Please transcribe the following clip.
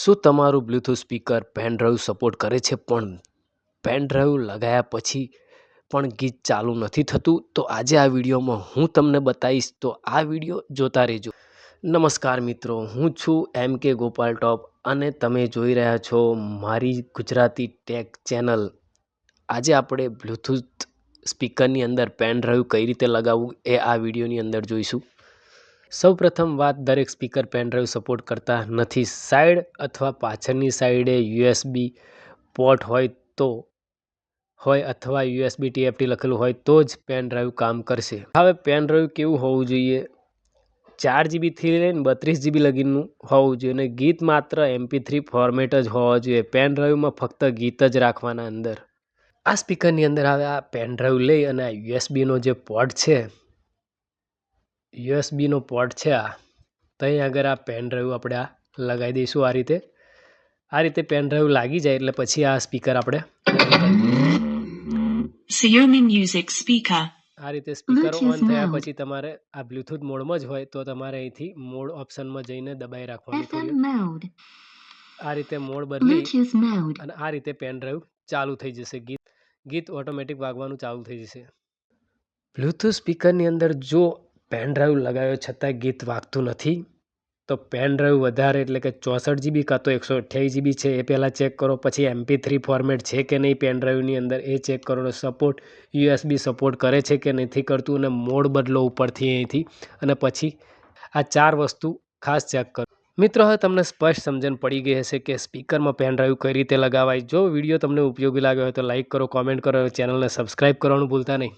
શું તમારું Bluetooth speaker pen drive support કરે છે? પણ પેન ડ્રાઈવ લગાવ્યા પછી પણ ગીત ચાલુ નથી થતું. તો આજે આ વિડીયોમાં હું તમને બતાવીશ. તો આ વીડિયો જોતા રહેજો. નમસ્કાર મિત્રો, હું છું એમ કે ગોપાલ ટોપ અને તમે જોઈ રહ્યા છો મારી ગુજરાતી ટેક ચેનલ. આજે આપણે બ્લૂટૂથ સ્પીકરની અંદર પેન ડ્રાઈવ કઈ રીતે લગાવવું એ આ વિડીયોની અંદર જોઈશું. સૌપ્રથમ વાત દરેક સ્પીકર પેન ડ્રાઈવ સપોર્ટ કરતા નથી. સાઈડ અથવા પાછળની સાઈડે યુએસબી પોર્ટ હોય તો, હોય અથવા યુએસબી ટીએફટી લખેલું હોય તો જ પેનડ્રાઈવ કામ કરશે. હવે પેનડ્રાઈવ કેવું હોવું જોઈએ? ચાર જીબીથી લઈને બત્રીસ જીબી લગીનનું હોવું જોઈએ અને ગીત માત્ર એમપી થ્રી ફોર્મેટ જ હોવા જોઈએ. પેન ડ્રાઈવમાં ફક્ત ગીત જ રાખવાના અંદર. આ સ્પીકરની અંદર હવે આ પેનડ્રાઈવ લઈ અને આ યુએસબીનો જે પોર્ટ છે યુએસબીનો પોર્ટ છે આ. ત્યાં આગળ આ પેન ડ્રાઈવ આપણે આ લગાવી દઈશું આ રીતે. આ રીતે પેન ડ્રાઈવ લાગી જાય એટલે પછી આ સ્પીકર આપણે Xiaomi Music Speaker. આ રીતે સ્પીકર ઓન થયા પછી તમારે આ બ્લૂટૂથ મોડમાં જ હોય તો તમારે અહીંથી મોડ ઓપ્શનમાં જઈને દબાઈ રાખવાનું થોડી. આ રીતે મોડ બદલી અને આ રીતે પેન ડ્રાઈવ ચાલુ થઈ જશે. ગીત ગીત ઓટોમેટિક વાગવાનું ચાલુ થઈ જશે. બ્લૂટૂથ સ્પીકરની અંદર જો પેન ડ્રાઈવ લગાવ્યો છતાં ગીત વાગતું નથી. તો પેન ડ્રાઈવ વધારે એટલે કે ચોસઠ જીબી કાં તો એકસો અઠ્યાવીસ જીબી છે એ પહેલાં ચેક કરો. પછી એમપી થ્રી ફોર્મેટ છે કે નહીં પેન ડ્રાઈવની અંદર એ ચેક કરો. સપોર્ટ યુએસબી સપોર્ટ કરે છે કે નથી કરતું અને મોડ બદલો ઉપરથી અહીંથી. અને પછી આ ચાર વસ્તુ ખાસ ચેક કરો. મિત્રો, હવે તમને સ્પષ્ટ સમજણ પડી ગઈ હશે કે સ્પીકરમાં પેન ડ્રાઈવ કઈ રીતે લગાવાય. જો વીડિયો તમને ઉપયોગી લાગ્યો હોય તો લાઇક કરો કોમેન્ટ કરો, ચેનલને સબસ્ક્રાઈબ કરવાનું ભૂલતા નહીં.